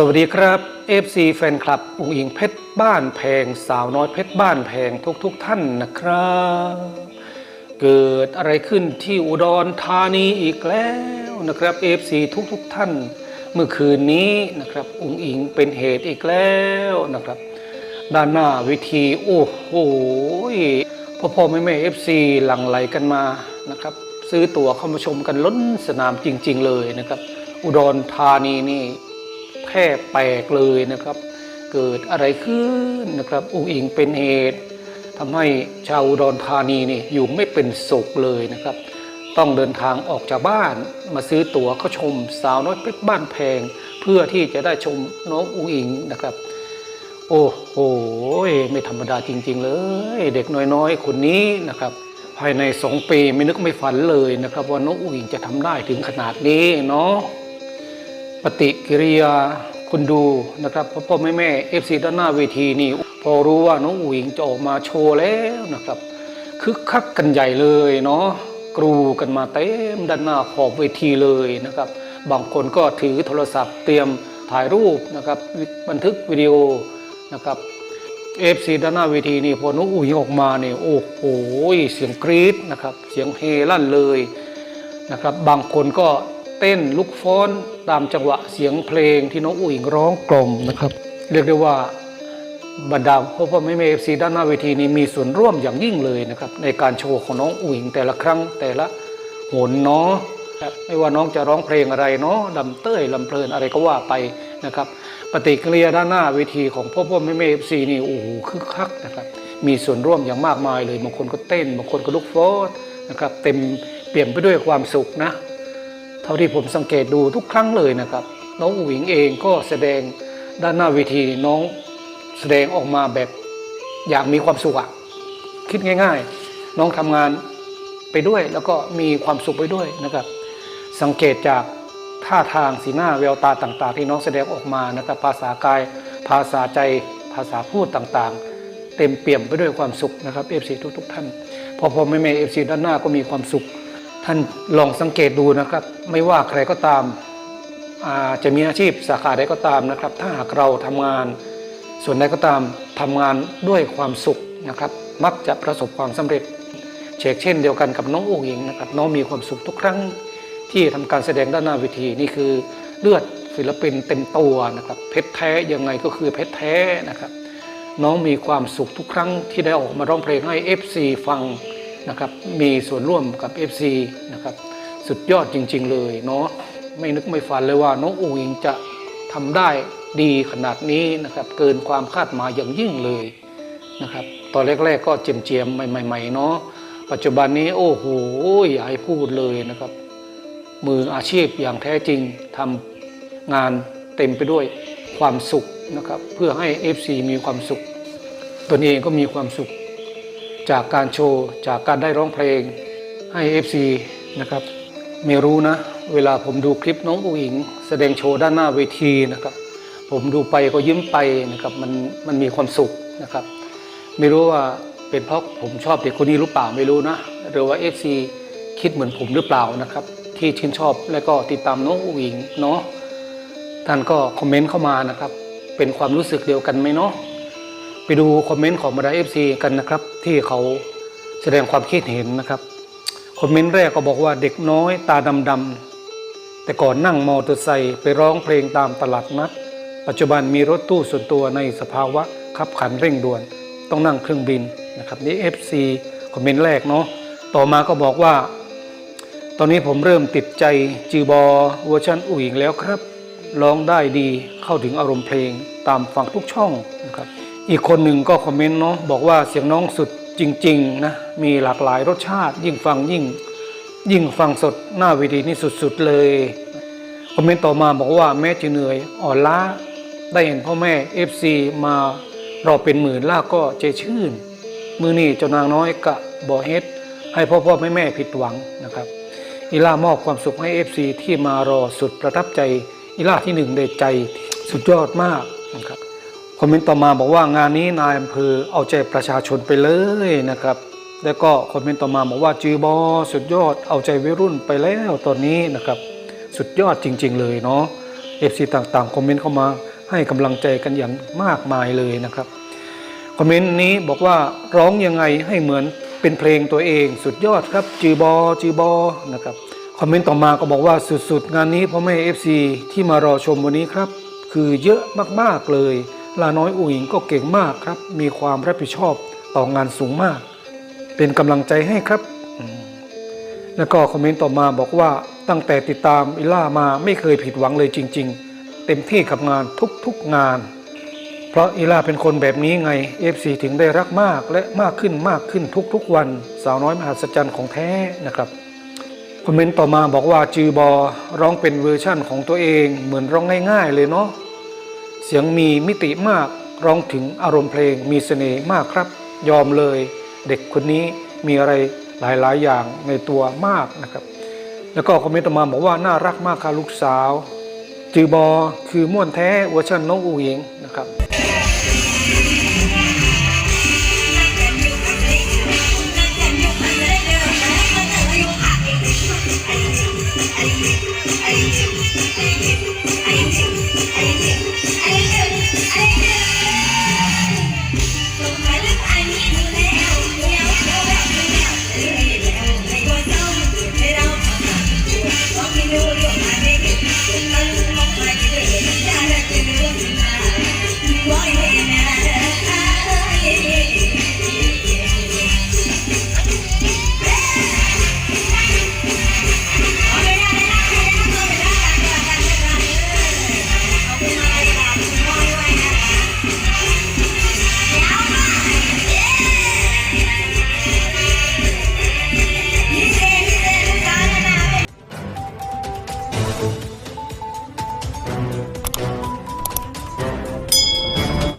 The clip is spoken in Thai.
สวัสดีครับ FC แฟนคลับอุ๋งอิงเพชรบ้านแพง สาวน้อยเพชรบ้านแพงทุกๆทท่านนะครับ เกิดอะไรขึ้นที่อุดรธานีอีกแล้วนะครับ FC ทุกๆทท่าน เมื่อคืนนี้นะครับอุ๋งอิงเป็นเหตุอีกแล้วนะครับ ด้านหน้าวิธีโอ้โหพ่อพ่อแม่แม่ FC หลั่งไหลกันมานะครับ ซื้อตั๋วเข้ามาชมกันล้นสนามจริง ๆ เลยนะครับ อุดรธานีนี่ แทบแตกเลยนะครับ เกิดอะไรขึ้นนะครับอุงอิงเป็นเหตุทำให้ชาวอุดรธานีนี่อยู่ไม่เป็นสุขเลยนะครับ ต้องเดินทางออกจากบ้านมาซื้อตั๋วเข้าชมสาวน้อยเพชรบ้านแพง เพื่อที่จะได้ชมน้องอุงอิงนะครับ โอ้โหไม่ธรรมดาจริง ๆ เลย เด็กน้อยๆ คนนี้นะครับ ภายในสองปีไม่นึกไม่ฝันเลยนะครับ ว่าน้องอุงอิงจะทำได้ถึงขนาดนี้เนาะ ปฏิกิริยาคุณดูนะครับพ่อพ่อแม่แม่เอฟซีด้านหน้าเวทีนี่ พอรู้ว่าน้องอุ๋งอิงจะออกมาโชว์แล้วนะครับคึกคักกันใหญ่เลยเนาะกรูกันมาเต็มด้านหน้าขอบเวทีเลยนะครับ บางคนก็ถือโทรศัพท์เตรียมถ่ายรูปนะครับบันทึกวิดีโอนะครับเอฟซีด้านหน้าเวทีนี่พอน้องอุ๋งอิงออกมาเนี่ยโอ้โหเสียงกรี๊ดนะครับ เสียงเฮลั่นเลยนะครับ บางคนก็ เต้นลุกฟ้อนตามจังหวะเสียงเพลงที่น้องอุ๋งร้องกลมนะครับ เรียกได้ว่าบรรดาพ่อพ่อแม่แม่เอฟซีด้านหน้าเวทีนี้มีส่วนร่วมอย่างยิ่งเลยนะครับในการโชว์ของน้องอุ๋งแต่ละครั้งแต่ละโหนเนาะครับไม่ว่าน้องจะร้องเพลงอะไรเนาะลำเต้ยลำเพลินอะไรก็ว่าไปนะครับ ปฏิกิริยาด้านหน้าเวทีของพ่อพ่อแม่แม่เอฟซีนี่โอ้โหคึกคักนะครับมีส่วนร่วมอย่างมากมายเลยบางคนก็เต้นบางคนก็ลุกฟ้อนนะครับเต็มเปลี่ยนไปด้วยความสุขนะ เท่าที่ผมสังเกตดูทุกครั้งเลยนะครับ น้องอุ๋งเองก็แสดงด้านหน้าเวทีน้องแสดงออกมาแบบอยากมีความสุขอะคิดง่าย ๆ น้องทำงานไปด้วยแล้วก็มีความสุขไปด้วยนะครับ สังเกตจากท่าทางสีหน้าแววตาต่าง ๆ ที่น้องแสดงออกมานะครับภาษากาย ภาษาใจภาษาพูดต่างๆ เต็มเปี่ยมไปด้วยความสุขนะครับเอฟซีทุกๆท่านพอพอแม่เอฟซีด้านหน้าก็มีความสุข ท่านลองสังเกตดูนะครับ ไม่ว่าใครก็ตามอาจะมีอาชีพสาขาใดก็ตามนะครับ ถ้าหากเราทำงาน ส่วนใดก็ตามทำงานด้วยความสุขนะครับ มักจะประสบความสำเร็จเชกเช่นเดียวกันกับน้องอุ๋งอิงนะครับน้องมีความสุขทุกครั้งที่ทำการแสดงด้านหน้าเวทีนี่คือเลือดศิลปินเต็มตัวนะครับเพชรแท้ยังไงก็คือเพชรแท้นะครับ น้องมีความสุขทุกครั้งที่ได้ออกมาร้องเพลงให้ FC ฟัง นะครับมีส่วนร่วมกับ FC นะครับสุดยอดจริง ๆ เลยเนาะไม่นึกไม่ฝันเลยว่าน้องอุ๋งอิงจะทำได้ดีขนาดนี้นะครับเกินความคาดหมายอย่างยิ่งเลยนะครับตอนแรกๆก็เจียมๆใหม่ๆเนาะปัจจุบันนี้โอ้โหอย่าให้พูดเลยนะครับ มืออาชีพอย่างแท้จริงทำงานเต็มไปด้วยความสุขนะครับเพื่อให้ FC มีความสุขตนเองก็มีความสุข จากการโชว์ จากการได้ร้องเพลงให้ FC นะครับไม่รู้นะ เวลาผมดูคลิปน้องอุ๋งอิง แสดงโชว์ด้านหน้าเวทีนะครับ ผมดูไปก็ยิ้มไปนะครับมันมันมีความสุขนะครับ ไม่รู้ว่าเป็นเพราะผมชอบเด็กคนนี้หรือเปล่าไม่รู้นะ หรือว่า FC คิดเหมือนผมหรือเปล่านะครับ ที่ชื่นชอบและก็ติดตามน้องอุ๋งอิงเนาะท่านก็คอมเมนต์เข้ามานะครับ เป็นความรู้สึกเดียวกันไหมเนาะ ไปดูคอมเมนต์ของบรรดาเอฟซีกันนะครับ ที่เขาแสดงความคิดเห็นนะครับคอมเมนต์แรกก็บอกว่าเด็กน้อยตาดำๆแต่ก่อนนั่งมอเตอร์ไซค์ไปร้องเพลงตามตลาดนัด ปัจจุบันมีรถตู้ส่วนตัวในสภาวะขับขันเร่งด่วน ต้องนั่งเครื่องบินนะครับนี่ FC คอมเมนต์แรกเนาะต่อมาก็บอกว่า ตอนนี้ผมเริ่มติดใจจือบอเวอร์ชันอุ่ยแล้วครับร้องได้ดีเข้าถึงอารมณ์เพลงตามฟังทุกช่องนะครับ อีกคนหนึ่งก็คอมเมนต์เนาะบอกว่าเสียงน้องสุดจริงๆนะมีหลากหลายรสชาติ ยิ่งฟังยิ่ง ยิ่งฟังสดหน้าเวทีนี่สุดๆเลยคอมเมนต์ต่อมาบอกว่าแม้จะเหนื่อยอ่อนล้าได้เห็นพ่อแม่ FC มารอเป็นหมื่นล่าก็ใจชื่น มือนี่เจ้านางน้อยกะบอเฮ็ดให้พ่อพ่อแม่แม่ผิดหวังนะครับอีล่ามอบความสุขให้ FC ที่มารอสุดประทับใจอีล่าที่หนึ่งได้ใจสุดยอดมากนะครับ คอมเมนต์ต่อมาบอกว่างานนี้นายอำเภอเอาใจประชาชนไปเลยนะครับ แล้วก็คอมเมนต์ต่อมาบอกว่าจือบอสุดยอดเอาใจวัยรุ่นไปแล้วตอนนี้นะครับ สุดยอดจริง ๆ เลยเนาะ FC ต่างๆคอมเมนต์เข้ามาให้กำลังใจกันอย่างมากมายเลยนะครับคอมเมนต์นี้บอกว่าร้องยังไงให้เหมือนเป็นเพลงตัวเองสุดยอดครับจือบอจือบอนะครับคอมเมนต์ต่อมาก็บอกว่าสุดๆ งานนี้พ่อแม่ FC ที่มารอชมวันนี้ครับ คือเยอะมากๆเลย ลาน้อยอุ๋งอิงก็เก่งมากครับ มีความรับผิดชอบต่องานสูงมาก เป็นกำลังใจให้ครับ แล้วก็คอมเมนต์ต่อมาบอกว่าตั้งแต่ติดตามอิล่ามาไม่เคยผิดหวังเลยจริง ๆ เต็มที่กับงานทุกๆงาน เพราะอีล่าเป็นคนแบบนี้ไง FC ถึงได้รักมากและมากขึ้นมากขึ้นทุกๆ วัน สาวน้อยมหัศจรรย์ของแท้นะครับคอมเมนต์ต่อมาบอกว่าจือบอร้องเป็นเวอร์ชั่นของตัวเองเหมือนร้องง่าย ๆ เลยเนาะ เสียงมีมิติมากร้องถึงอารมณ์เพลงมีเสน่ห์มากครับ ยอมเลย เด็กคนนี้มีอะไรหลายๆ อย่างในตัวมากนะครับ แล้วก็คอมเมนต์ต่อมาบอกว่าน่ารักมากค่ะลูกสาว จือบอคือม่วนแท้เวอร์ชันน้องอูเองนะครับ